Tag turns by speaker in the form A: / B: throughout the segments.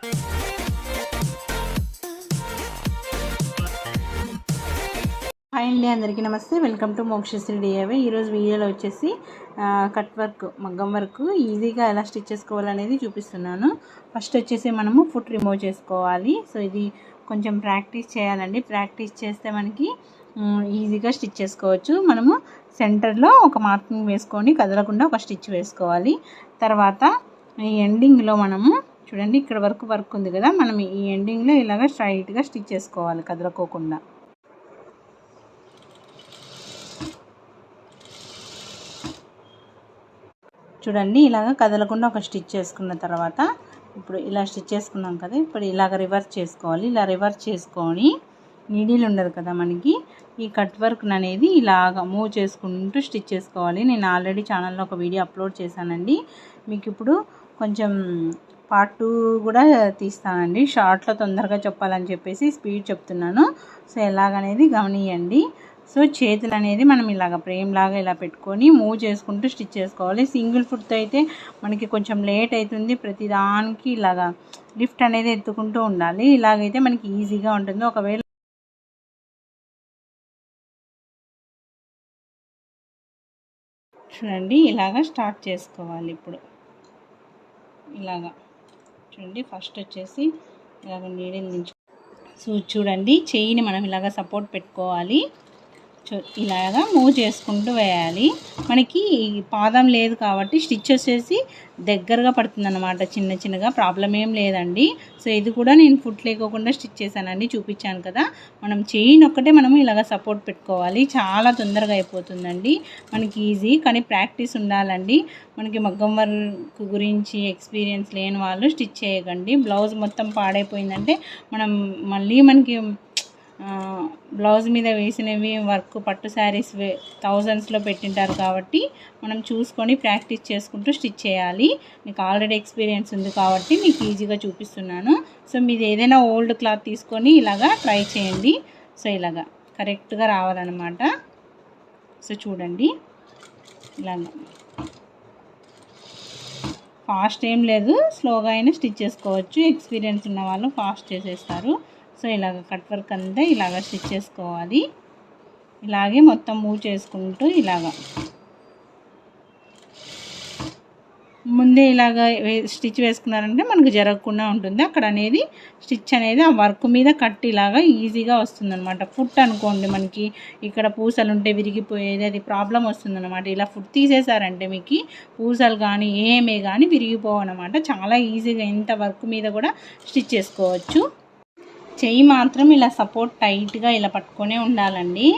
A: Hi అండి అందరికీ నమస్తే. వెల్కమ్ టు మోక్షశ్రీ డిఏవే ఈరోజు వీడియోలో వచ్చేసి కట్ వర్క్ మగ్గం వర్క్ ఈజీగా ఎలా స్టిచ్ చేసుకోవాలనేది చూపిస్తున్నాను. ఫస్ట్ వచ్చేసి మనము ఫుట్ రిమూవ్ చేసుకోవాలి. సో ఇది కొంచెం ప్రాక్టీస్ చేయాలండి. ప్రాక్టీస్ చేస్తే మనకి ఈజీగా స్టిచ్ చేసుకోవచ్చు. మనము సెంటర్లో ఒక మార్కింగ్ వేసుకొని కదలకుండా ఒక స్టిచ్ వేసుకోవాలి. తర్వాత ఈ ఎండింగ్లో మనము చూడండి ఇక్కడ వరకు వర్క్ ఉంది కదా. మనం ఈ ఎండింగ్లో ఇలాగ స్ట్రైట్గా స్టిచ్ చేసుకోవాలి కదలకోకుండా. చూడండి ఇలాగ కదలకుండా ఒక స్టిచ్ చేసుకున్న తర్వాత ఇప్పుడు ఇలా స్టిచ్ చేసుకున్నాం కదా ఇప్పుడు ఇలాగ రివర్స్ చేసుకోవాలి. ఇలా రివర్స్ చేసుకొని నీడిల్ ఉండదు కదా మనకి. ఈ కట్ వర్క్ అనేది ఇలాగ మూవ్ చేసుకుంటూ స్టిచ్ చేసుకోవాలి. నేను ఆల్రెడీ ఛానల్లో ఒక వీడియో అప్లోడ్ చేశానండి. మీకు ఇప్పుడు కొంచెం పార్ట్ టూ కూడా తీస్తానండి. షార్ట్లో తొందరగా చెప్పాలని చెప్పేసి స్పీడ్ చెప్తున్నాను. సో ఎలాగనేది గమనియండి. సో చేతులు అనేది మనం ఇలాగ ఫ్రేమ్ లాగా ఇలా పెట్టుకొని మూవ్ చేసుకుంటూ స్టిచ్ చేసుకోవాలి. సింగిల్ ఫుట్తో అయితే మనకి కొంచెం లేట్ అవుతుంది ప్రతిదానికి ఇలాగా లిఫ్ట్ అనేది ఎత్తుకుంటూ ఉండాలి. ఇలాగైతే మనకి ఈజీగా ఉంటుంది. ఒకవేళ చూడండి ఇలాగ స్టార్ట్ చేసుకోవాలి ఇప్పుడు. ఇలాగా. చూడండి ఫస్ట్ వచ్చేసి ఇలాగ నీడిల్ దించు సో చూడండి చెయ్యిని మనం ఇలాగ సపోర్ట్ పెట్టుకోవాలి. ఇలాగా మూవ్ చేసుకుంటూ వేయాలి. మనకి పాదం లేదు కాబట్టి స్టిచ్ వచ్చేసి దగ్గరగా పడుతుందన్నమాట. చిన్న చిన్నగా ప్రాబ్లం ఏం లేదండి. సో ఇది కూడా నేను ఫుట్ లేకోకుండా స్టిచ్ చేశానండి చూపించాను కదా. మనం చేయిన్ ఒక్కటే మనము ఇలాగ సపోర్ట్ పెట్టుకోవాలి. చాలా తొందరగా అయిపోతుందండి. మనకి ఈజీ కానీ ప్రాక్టీస్ ఉండాలండి. మనకి మగ్గం వర్క్ గురించి ఎక్స్పీరియన్స్ లేని వాళ్ళు స్టిచ్ చేయకండి. బ్లౌజ్ మొత్తం పాడైపోయిందంటే మనం మళ్ళీ మనకి బ్లౌజ్ మీద వేసినవి వర్క్ పట్టు శారీస్ వే థౌజండ్స్లో పెట్టింటారు కాబట్టి మనం చూసుకొని ప్రాక్టీస్ చేసుకుంటూ స్టిచ్ చేయాలి. మీకు ఆల్రెడీ ఎక్స్పీరియన్స్ ఉంది కాబట్టి మీకు ఈజీగా చూపిస్తున్నాను. సో మీది ఏదైనా ఓల్డ్ క్లాత్ తీసుకొని ఇలాగా ట్రై చేయండి. సో ఇలాగా కరెక్ట్గా రావాలన్నమాట. సో చూడండి. ఇలాగా. ఫాస్ట్ ఏం లేదు. స్లోగా అయినా స్టిచ్ చేసుకోవచ్చు. ఎక్స్పీరియన్స్ ఉన్న వాళ్ళు ఫాస్ట్ చేసేస్తారు. సో ఇలాగ కట్ వర్క్ అంతా ఇలాగ స్టిచ్ చేసుకోవాలి. ఇలాగే మొత్తం మూవ్ చేసుకుంటూ ఇలాగ. ముందే ఇలాగ స్టిచ్ వేసుకున్నారంటే మనకు జరగకుండా ఉంటుంది. అక్కడ అనేది స్టిచ్ అనేది ఆ వర్క్ మీద కట్ ఇలాగా ఈజీగా వస్తుంది అనమాట ఫుట్ అనుకోండి మనకి ఇక్కడ పూసలు ఉంటే విరిగిపోయేది అది ప్రాబ్లం వస్తుందన్నమాట. ఇలా ఫుట్ తీసేసారంటే మీకు పూసలు కానీ ఏమే కానీ విరిగిపోవు అనమాట చాలా ఈజీగా ఎంత వర్క్ మీద కూడా స్టిచ్ చేసుకోవచ్చు. చెయ్యి మాత్రం ఇలా సపోర్ట్ టైట్గా ఇలా పట్టుకొనే ఉండాలండి.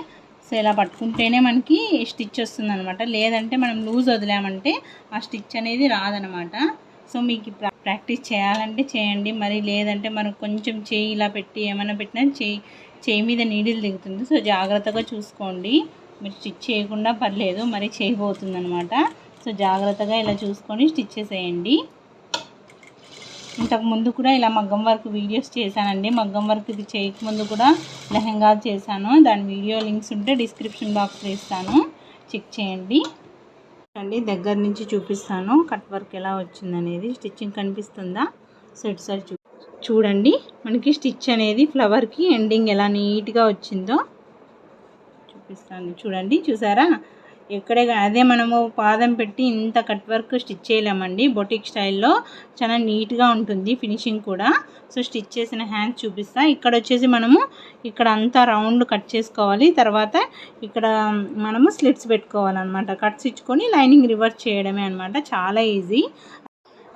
A: సో ఇలా పట్టుకుంటేనే మనకి స్టిచ్ వస్తుంది అనమాట లేదంటే మనం లూజ్ వదిలామంటే ఆ స్టిచ్ అనేది రాదనమాట సో మీకు ప్రా- ప్రాక్టీస్ చేయాలంటే చేయండి. మరి లేదంటే మనం కొంచెం చేయి ఇలా పెట్టి ఏమైనా పెట్టినా చేయి చేయి మీద నీడిల్ దిగుతుంది. సో జాగ్రత్తగా చూసుకోండి. మీరు స్టిచ్ చేయకుండా పర్లేదు మరి చేయబోతుంది అనమాట సో జాగ్రత్తగా ఇలా చూసుకొని స్టిచ్ చేసేయండి ఇంతకు ముందు కూడా ఇలా మగ్గం వర్క్ వీడియోస్ చేశానండి. మగ్గం వర్క్ ఇది చేయకముందు కూడా లెహంగా చేశాను. దాని వీడియో లింక్స్ ఉంటే డిస్క్రిప్షన్ బాక్స్లో ఇస్తాను. చెక్ చేయండి. అండి దగ్గర నుంచి చూపిస్తాను. కట్ వర్క్ ఎలా వచ్చిందనేది స్టిచ్చింగ్ కనిపిస్తుందా? సెట్ సైడ్ చూ చూడండి. మనకి స్టిచ్ అనేది ఫ్లవర్కి ఎండింగ్ ఎలా నీట్గా వచ్చిందో చూపిస్తాను. చూడండి చూసారా? ఎక్కడే అదే మనము పాదం పెట్టి ఇంత కట్ వర్క్ స్టిచ్ చేయలేమండి. బొటిక్ స్టైల్లో చాలా నీట్గా ఉంటుంది ఫినిషింగ్ కూడా. సో స్టిచ్ చేసిన హ్యాండ్స్ చూపిస్తా. ఇక్కడ వచ్చేసి మనము ఇక్కడ అంతా రౌండ్ కట్ చేసుకోవాలి. తర్వాత ఇక్కడ మనము స్లిట్స్ పెట్టుకోవాలన్నమాట. కట్స్ ఇచ్చుకొని లైనింగ్ రివర్స్ చేయడమే అనమాట చాలా ఈజీ.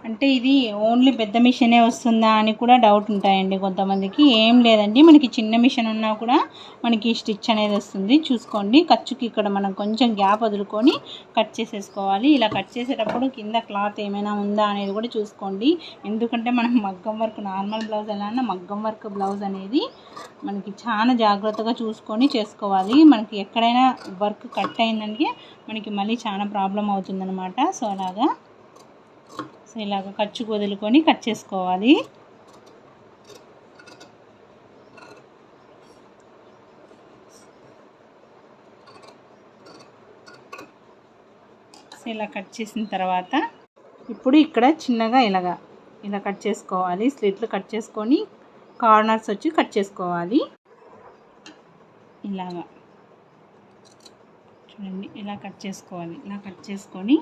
A: అంటే ఇది ఓన్లీ పెద్ద మిషనే వస్తుందా అని కూడా డౌట్ ఉంటాయండి కొంతమందికి. ఏం లేదండి. మనకి చిన్న మిషన్ ఉన్నా కూడా మనకి స్టిచ్ అనేది వస్తుంది. చూసుకోండి. ఖర్చుకి ఇక్కడ మనం కొంచెం గ్యాప్ వదులుకొని కట్ చేసేసుకోవాలి. ఇలా కట్ చేసేటప్పుడు కింద క్లాత్ ఏమైనా ఉందా అనేది కూడా చూసుకోండి. ఎందుకంటే మనం మగ్గం వర్క్ నార్మల్ బ్లౌజ్ ఎలా అన్నా మగ్గం వర్క్ బ్లౌజ్ అనేది మనకి చాలా జాగ్రత్తగా చూసుకొని చేసుకోవాలి. మనకి ఎక్కడైనా వర్క్ కట్ అయిందంటే మనకి మళ్ళీ చాలా ప్రాబ్లం అవుతుందన్నమాట. సో అలాగా ఇలాగ ఖర్చు వదులుకొని కట్ చేసుకోవాలి. ఇలా కట్ చేసిన తర్వాత ఇప్పుడు ఇక్కడ చిన్నగా ఇలాగా ఇలా కట్ చేసుకోవాలి. స్లిట్లు కట్ చేసుకొని కార్నర్స్ వచ్చి కట్ చేసుకోవాలి. ఇలాగా. చూడండి ఇలా కట్ చేసుకోవాలి. ఇలా కట్ చేసుకొని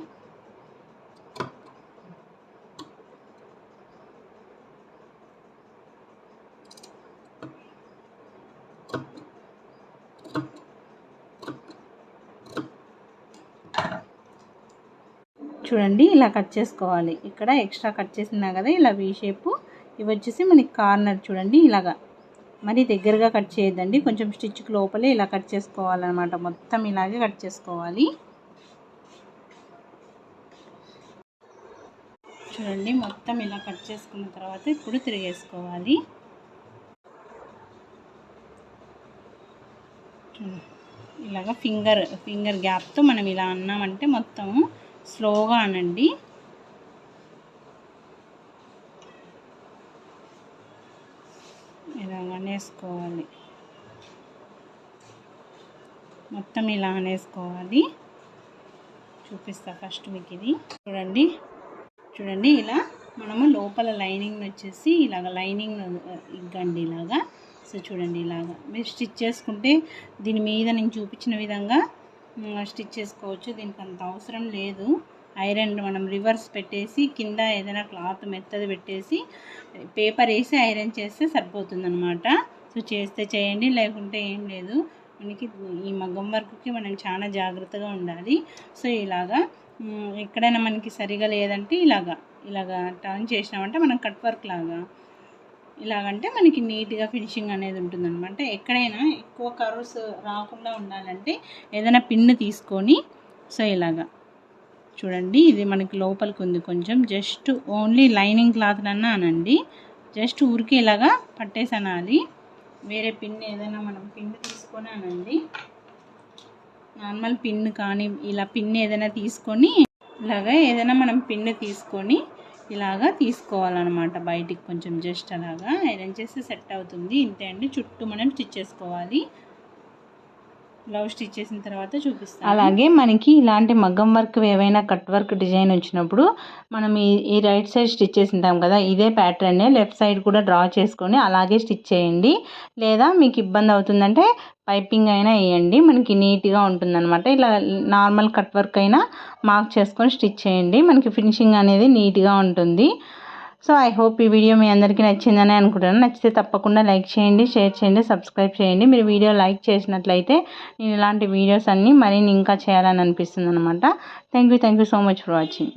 A: చూడండి ఇలా కట్ చేసుకోవాలి. ఇక్కడ ఎక్స్ట్రా కట్ చేసినా కదా ఇలా వీ షేపు ఇవి వచ్చేసి మనకి కార్నర్ చూడండి ఇలాగా. మరి దగ్గరగా కట్ చేయొద్దండి కొంచెం స్టిచ్కి లోపలే ఇలా కట్ చేసుకోవాలన్నమాట. మొత్తం ఇలాగే కట్ చేసుకోవాలి. చూడండి మొత్తం ఇలా కట్ చేసుకున్న తర్వాత ఇప్పుడు తిరిగేసుకోవాలి. ఇలాగ ఫింగర్ ఫింగర్ గ్యాప్తో మనం ఇలా అన్నామంటే మొత్తం స్లోగా అనండి. ఇలా అనేసుకోవాలి. మొత్తం ఇలా అనేసుకోవాలి. చూపిస్తా ఫస్ట్ మీకు ఇది చూడండి. చూడండి ఇలా మనము లోపల లైనింగ్ వచ్చేసి ఇలాగ లైనింగ్ ఇగ్గండి ఇలాగా. సో చూడండి ఇలాగా. మీరు స్టిచ్ చేసుకుంటే దీని మీద నేను చూపించిన విధంగా స్టిచ్ చేసుకోవచ్చు. దీనికి అంత అవసరం లేదు. ఐరన్ మనం రివర్స్ పెట్టేసి కింద ఏదైనా క్లాత్ మెత్తది పెట్టేసి పేపర్ వేసి ఐరన్ చేస్తే సరిపోతుంది అనమాట సో చేస్తే చేయండి లేకుంటే ఏం లేదు. మనకి ఈ మగ్గం వర్క్కి మనం చాలా జాగ్రత్తగా ఉండాలి. సో ఇలాగా ఎక్కడైనా మనకి సరిగా లేదంటే ఇలాగా ఇలాగా టర్న్ చేసినామంటే మనం కట్ వర్క్ లాగా ఇలాగంటే మనకి నీట్గా ఫినిషింగ్ అనేది ఉంటుందన్నమాట. ఎక్కడైనా ఎక్కువ కర్వ్స్ రాకుండా ఉండాలంటే ఏదైనా పిన్ను తీసుకొని సో ఇలాగా. చూడండి ఇది మనకి లోపలికి ఉంది కొంచెం. జస్ట్ ఓన్లీ లైనింగ్ క్లాత్లన్నా అనండి. జస్ట్ ఊరికి ఇలాగా పట్టేసనాలి. వేరే పిన్ ఏదైనా మనం పిన్ తీసుకొని అనండి. నార్మల్ పిన్ కానీ ఇలా పిన్ ఏదైనా తీసుకొని ఇలాగా ఏదైనా మనం పిన్ తీసుకొని ఇలాగా తీసుకోవాలన్నమాట. బయటికి కొంచెం జస్ట్ అలాగా. ఐరన్ చేస్తే సెట్ అవుతుంది. ఇంతే అండి. చుట్టూ మనం స్టిచ్ చేసుకోవాలి. బ్లౌజ్ స్టిచ్ చేసిన తర్వాత చూపిస్తాను. అలాగే మనకి ఇలాంటి మగ్గం వర్క్ ఏవైనా కట్ వర్క్ డిజైన్ వచ్చినప్పుడు మనం ఈ ఈ రైట్ సైడ్ స్టిచ్ చేసింటాం కదా ఇదే ప్యాటర్నే లెఫ్ట్ సైడ్ కూడా డ్రా చేసుకొని అలాగే స్టిచ్ చేయండి. లేదా మీకు ఇబ్బంది అవుతుందంటే పైపింగ్ అయినా వేయండి మనకి నీట్గా ఉంటుందన్నమాట. ఇలా నార్మల్ కట్ వర్క్ అయినా మార్క్ చేసుకొని స్టిచ్ చేయండి. మనకి ఫినిషింగ్ అనేది నీట్గా ఉంటుంది. సో ఐ హోప్ ఈ వీడియో మీ అందరికీ నచ్చిందని అనుకుంటున్నాను. నచ్చితే తప్పకుండా లైక్ చేయండి షేర్ చేయండి సబ్స్క్రైబ్ చేయండి. మీరు వీడియో లైక్ చేసినట్లయితే నేను ఇలాంటి వీడియోస్ అన్నీ మరిన్ని ఇంకా చేయాలని అనిపిస్తుంది అనమాట thank you thank you so much for watching